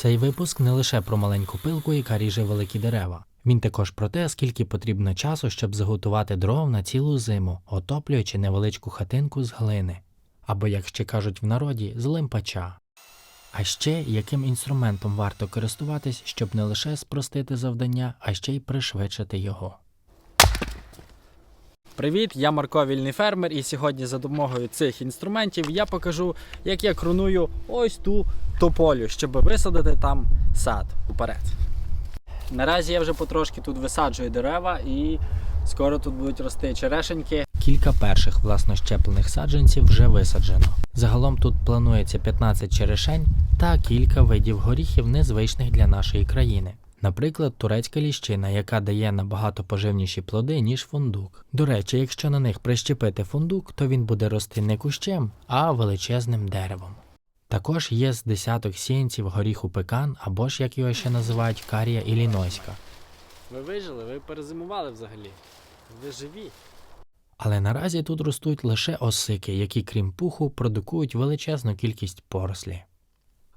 Цей випуск не лише про маленьку пилку, яка ріже великі дерева. Він також про те, скільки потрібно часу, щоб заготувати дров на цілу зиму, отоплюючи невеличку хатинку з глини, або, як ще кажуть в народі, з лимпача. А ще яким інструментом варто користуватись, щоб не лише спростити завдання, а ще й пришвидшити його. Привіт, я Марко Вільний фермер, і сьогодні за допомогою цих інструментів я покажу, як я кроную ось ту тополю, щоб висадити там сад уперед. Наразі я вже потрошки тут висаджую дерева і скоро тут будуть рости черешеньки. Кілька перших власнощеплених саджанців вже висаджено. Загалом тут планується 15 черешень та кілька видів горіхів, незвичних для нашої країни. Наприклад, турецька ліщина, яка дає набагато поживніші плоди, ніж фундук. До речі, якщо на них прищепити фундук, то він буде рости не кущем, а величезним деревом. Також є з десяток сіянців горіху пекан або ж як його ще називають карія іллінойська. Ви вижили, ви перезимували взагалі. Ви живі. Але наразі тут ростуть лише осики, які, крім пуху, продукують величезну кількість порослі.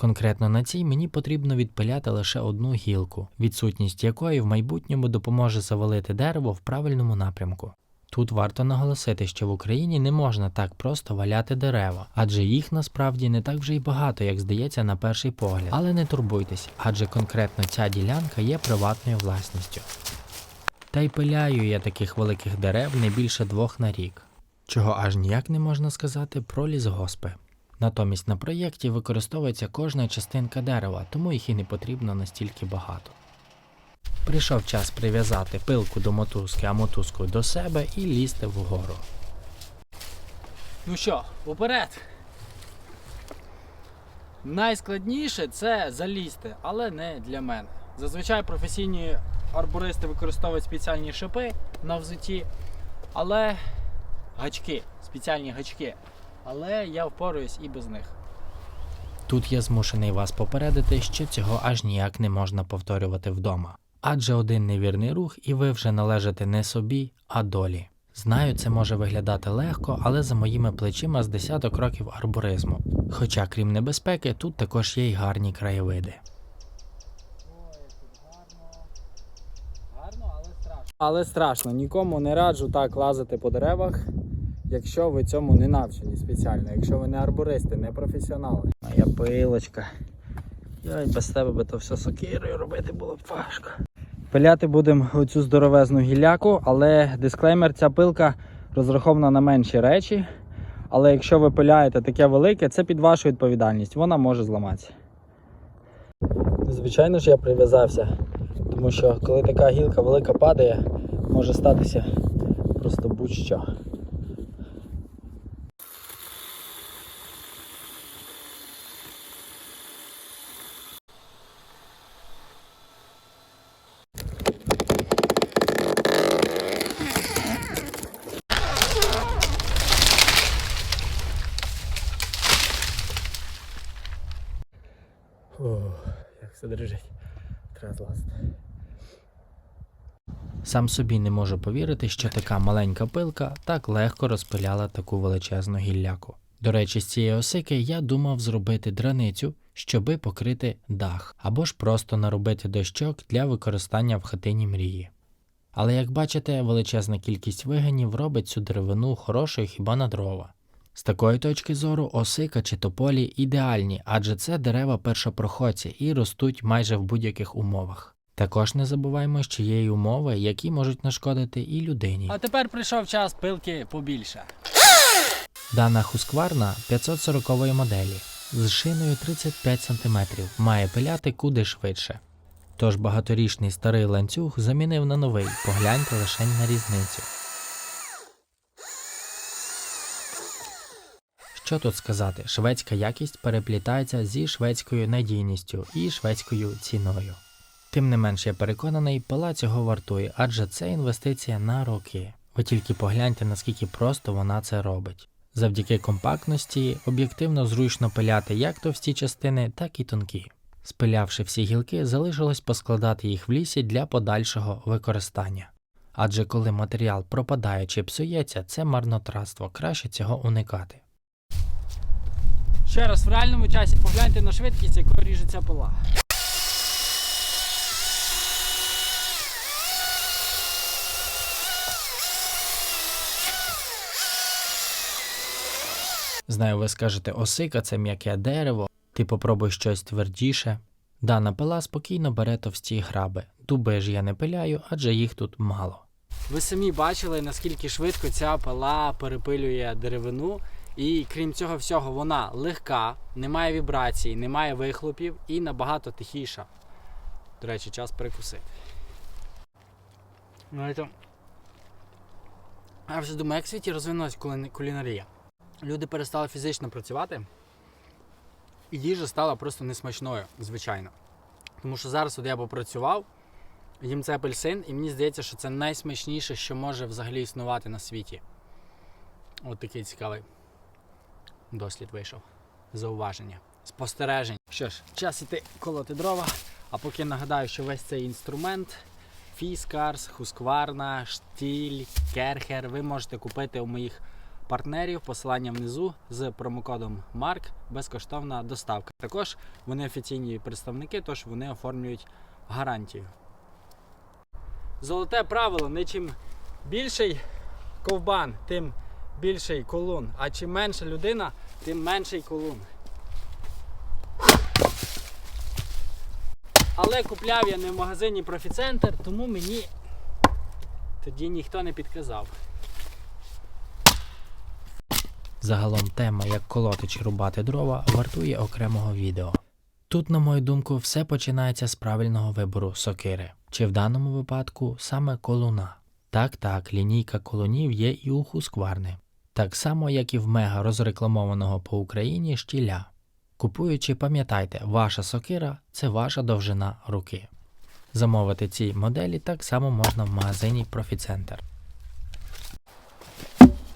Конкретно на цій мені потрібно відпиляти лише одну гілку, відсутність якої в майбутньому допоможе завалити дерево в правильному напрямку. Тут варто наголосити, що в Україні не можна так просто валяти дерева, адже їх насправді не так вже й багато, як здається на перший погляд. Але не турбуйтесь, адже конкретно ця ділянка є приватною власністю. Та й пиляю я таких великих дерев не більше двох на рік, чого аж ніяк не можна сказати про лісгоспи. Натомість на проєкті використовується кожна частинка дерева, тому їх і не потрібно настільки багато. Прийшов час прив'язати пилку до мотузки, а мотузку до себе і лізти вгору. Ну що, уперед! Найскладніше це залізти, але не для мене. Зазвичай професійні арбористи використовують спеціальні шипи на взуті, але гачки, спеціальні гачки. Але я впораюсь і без них. Тут я змушений вас попередити, що цього аж ніяк не можна повторювати вдома. Адже один невірний рух, і ви вже належите не собі, а долі. Знаю, це може виглядати легко, але за моїми плечима з десяток років арборизму. Хоча, крім небезпеки, тут також є й гарні краєвиди. Гарно, але страшно. Але страшно. Нікому не раджу так лазити по деревах, якщо ви цьому не навчені спеціально, якщо ви не арбористи, не професіонали. Моя пилочка. Я без тебе би то все сокирою робити було б важко. Пиляти будемо оцю здоровезну гілляку, але дисклеймер, ця пилка розрахована на менші речі. Але якщо ви пиляєте таке велике, це під вашу відповідальність, вона може зламатися. Звичайно ж, я прив'язався, тому що коли така гілка велика падає, може статися просто будь-що. як все дрижить. Треба злазити. Сам собі не можу повірити, що така маленька пилка так легко розпиляла таку величезну гілляку. До речі, з цієї осики я думав зробити драницю, щоби покрити дах, або ж просто наробити дощок для використання в хатині мрії. Але як бачите, величезна кількість виганів робить цю деревину хорошою хіба на дрова. З такої точки зору осика чи тополі ідеальні, адже це дерева першопроходці і ростуть майже в будь-яких умовах. Також не забуваємо, що є й умови, які можуть нашкодити і людині. А тепер прийшов час пилки побільше. Дана хускварна 540 моделі з шиною 35 см має пиляти куди швидше. Тож багаторічний старий ланцюг замінив на новий, погляньте лише на різницю. Що тут сказати, шведська якість переплітається зі шведською надійністю і шведською ціною. Тим не менш я переконаний, пила цього вартує, адже це інвестиція на роки. Ви тільки погляньте, наскільки просто вона це робить. Завдяки компактності об'єктивно зручно пиляти як товсті частини, так і тонкі. Спилявши всі гілки, залишилось поскладати їх в лісі для подальшого використання. Адже коли матеріал пропадає чи псується, це марнотратство, краще цього уникати. Ще раз в реальному часі погляньте на швидкість, якою ріжеться пила. Знаю, ви скажете осика це м'яке дерево, ти попробуй щось твердіше. Дана пила спокійно бере товсті граби. Дуби ж я не пиляю, адже їх тут мало. Ви самі бачили, наскільки швидко ця пила перепилює деревину. І крім цього всього, вона легка, немає вібрацій, немає вихлопів і набагато тихіша. До речі, час перекусити. Ну. Я вже думаю, як в світі розвинулась кулінарія. Люди перестали фізично працювати, і їжа стала просто несмачною, звичайно. Тому що зараз от я попрацював, їм це апельсин, і мені здається, що це найсмачніше, що може взагалі існувати на світі. От такий цікавий дослід вийшов. Зауваження, спостережень. Що ж, час іти колоти дрова. А поки нагадаю, що весь цей інструмент Фіскарс, Хускварна, Штіль, Керхер ви можете купити у моїх партнерів. Посилання внизу з промокодом MARK безкоштовна доставка. Також вони офіційні представники, тож вони оформлюють гарантію. Золоте правило: не чим більший ковбан, тим більший колун. А чим менша людина, тим менший колун. Але купляв я не в магазині Профіцентр, тому мені тоді ніхто не підказав. Загалом тема, як колоти чи рубати дрова, вартує окремого відео. Тут, на мою думку, все починається з правильного вибору сокири, чи в даному випадку саме колуна. Так, так, лінійка колунів є і у хускварни, так само, як і в мега розрекламованого по Україні штіля. Купуючи, пам'ятайте, ваша сокира це ваша довжина руки. Замовити ці моделі так само можна в магазині Профіцентр.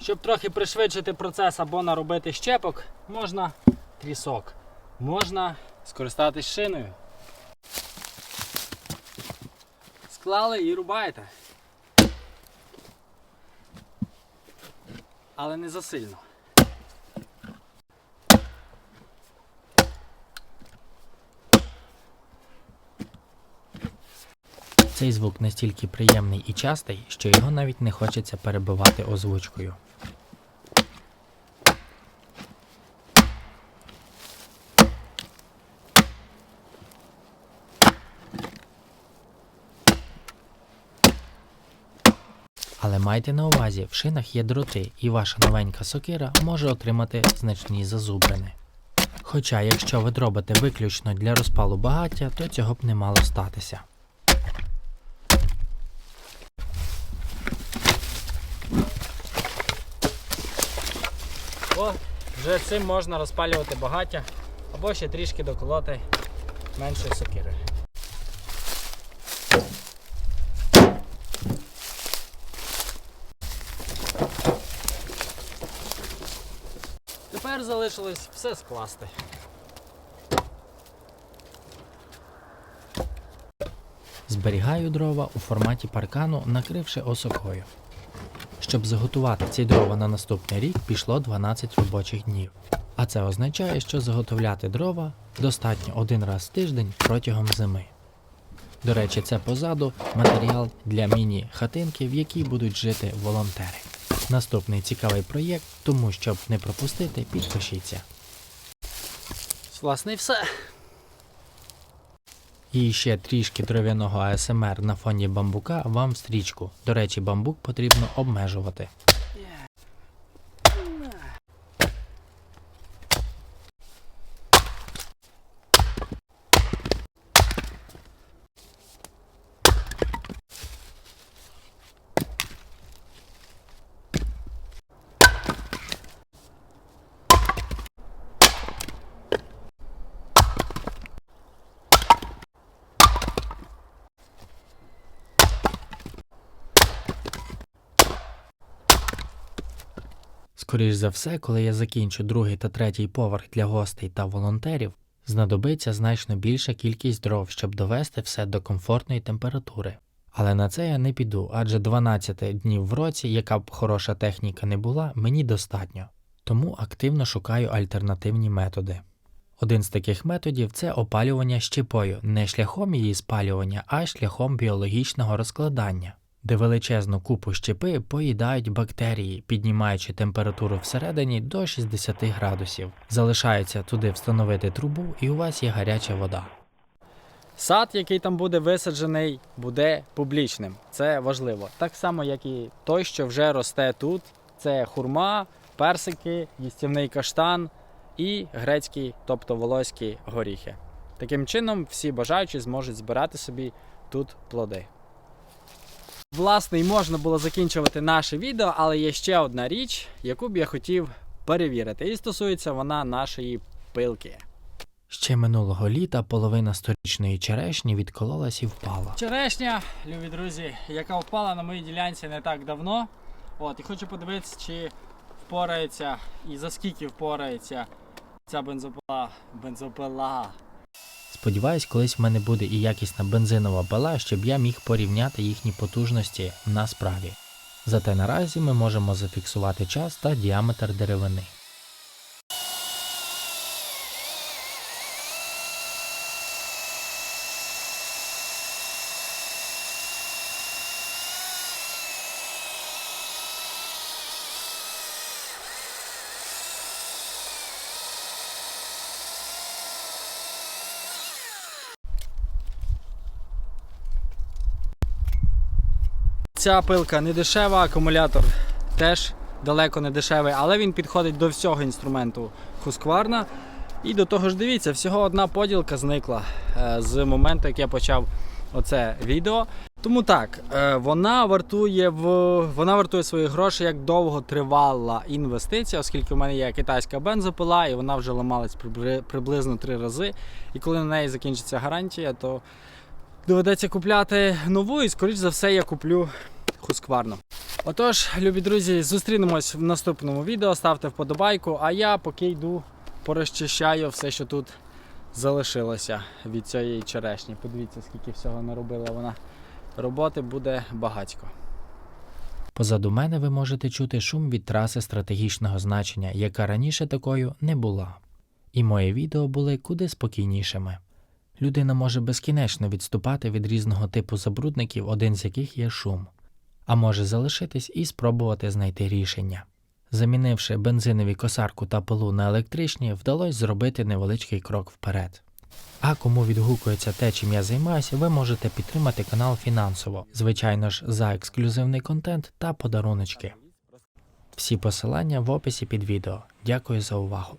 Щоб трохи пришвидшити процес або наробити щепок, можна трісок. Можна скористатись шиною. Склали і рубаєте. Але не засильно. Цей звук настільки приємний і частий, що його навіть не хочеться перебивати озвучкою. Майте на увазі, в шинах є дроти, і ваша новенька сокира може отримати значні зазубрини. Хоча, якщо ви дробите виключно для розпалу багаття, то цього б не мало статися. О, вже цим можна розпалювати багаття або ще трішки доколоти меншої сокири. Залишилось все скласти. Зберігаю дрова у форматі паркану, накривши осокою. Щоб заготувати ці дрова на наступний рік пішло 12 робочих днів. А це означає, що заготовляти дрова достатньо один раз в тиждень протягом зими. До речі, це позаду матеріал для міні-хатинки, в якій будуть жити волонтери. Наступний цікавий проєкт, тому щоб не пропустити, підпишіться. Власне, і все. І ще трішки дров'яного АСМР на фоні бамбука вам в стрічку. До речі, бамбук потрібно обмежувати. Скоріш за все, коли я закінчу другий та третій поверх для гостей та волонтерів, знадобиться значно більша кількість дров, щоб довести все до комфортної температури. Але на це я не піду, адже 12 днів в році, яка б хороша техніка не була, мені достатньо. Тому активно шукаю альтернативні методи. Один з таких методів це опалювання щепою, не шляхом її спалювання, а шляхом біологічного розкладання. Де величезну купу щепи поїдають бактерії, піднімаючи температуру всередині до 60 градусів. Залишається туди встановити трубу, і у вас є гаряча вода. Сад, який там буде висаджений, буде публічним. Це важливо. Так само, як і той, що вже росте тут. Це хурма, персики, їстівний каштан і грецькі, тобто волоські горіхи. Таким чином, всі бажаючі зможуть збирати собі тут плоди. Власне, і можна було закінчувати наше відео, але є ще одна річ, яку б я хотів перевірити. І стосується вона нашої пилки. Ще минулого літа половина сторічної черешні відкололась і впала. Черешня, любі друзі, яка впала на моїй ділянці не так давно. От, і хочу подивитися, чи впорається і за скільки впорається ця бензопила. Бензопила. Сподіваюсь, колись в мене буде і якісна бензинова пила, щоб я міг порівняти їхні потужності на справі. Зате наразі ми можемо зафіксувати час та діаметр деревини. Ця пилка не дешева, акумулятор теж далеко не дешевий, але він підходить до всього інструменту Husqvarna. І до того ж, дивіться, всього одна поділка зникла е, з моменту, як я почав оце відео. Тому так, е, вона вартує в вона вартує свої гроші як довго тривала інвестиція, оскільки в мене є китайська бензопила, і вона вже ламалась приблизно три рази. І коли на неї закінчиться гарантія, то доведеться купляти нову, і скоріш за все я куплю Husqvarna. Отож, любі друзі, зустрінемось в наступному відео. Ставте вподобайку, а я поки йду порозчищаю все, що тут залишилося від цієї черешні. Подивіться, скільки всього наробила вона. Роботи буде багатько. Позаду мене ви можете чути шум від траси стратегічного значення, яка раніше такою не була. І мої відео були куди спокійнішими. Людина може безкінечно відступати від різного типу забрудників, один з яких є шум, а може залишитись і спробувати знайти рішення. Замінивши бензинові косарку та пилу на електричні, вдалося зробити невеличкий крок вперед. А кому відгукується те, чим я займаюся, ви можете підтримати канал фінансово, звичайно ж, за ексклюзивний контент та подаруночки. Всі посилання в описі під відео. Дякую за увагу.